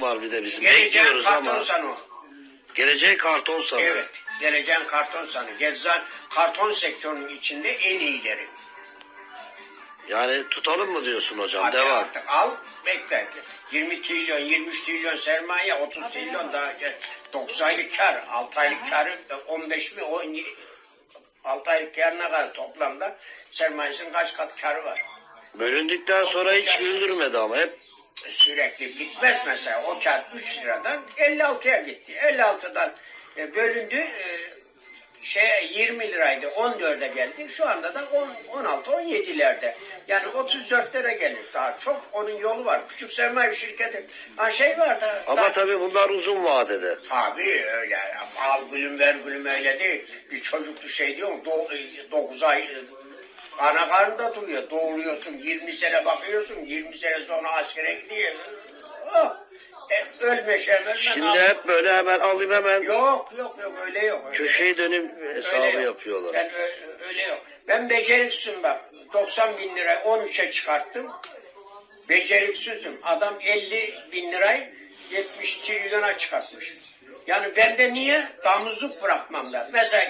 karton var bir de bizim. Geleceğin Bekliyoruz karton ama. sanı. Geleceğin karton sanı. Evet. Geleceğin karton sanı. Gezzan karton sektörünün içinde en iyileri. Yani tutalım mı diyorsun hocam? Hadi Devam. artık al bekle. 20 trilyon, 23 trilyon sermaye, 30 trilyon daha 9 aylık kar, 6 aylık karı 15 mi 17 6 aylık karına kadar toplamda sermayesinin kaç kat karı var? Bölündükten sonra hiç güldürmedi ama hep Sürekli bitmez mesela o kağıt 3 liradan 56'ya gitti. 56'dan e, bölündü e, şey 20 liraydı 14'e geldi. Şu anda da 10, 16 17'lerde. Yani 34'lere gelir. Daha çok onun yolu var. Küçük sermaye şirketi. Ha şey var da. ama da- tabii bunlar uzun vadede. Tabii öyle. Al gülüm ver gülüm öyle değil. Bir çocuklu şey diyor. 9 ay ana karnında duruyor. Doğuruyorsun 20 sene bakıyorsun. 20 sene sonra askere gidiyor. Oh, e, ölme şemel. Şimdi hep böyle hemen alayım hemen Yok yok yok öyle yok. Öyle. köşeyi dönüm hesabı Öyle yapıyorlar. Ben öyle, öyle yok. Ben beceriksizim bak. 90 bin lira 13'e çıkarttım. Beceriksizim. Adam 50 bin lirayı 70 trilyona çıkartmış. Yani ben de niye damızlık bırakmam ben. Mesela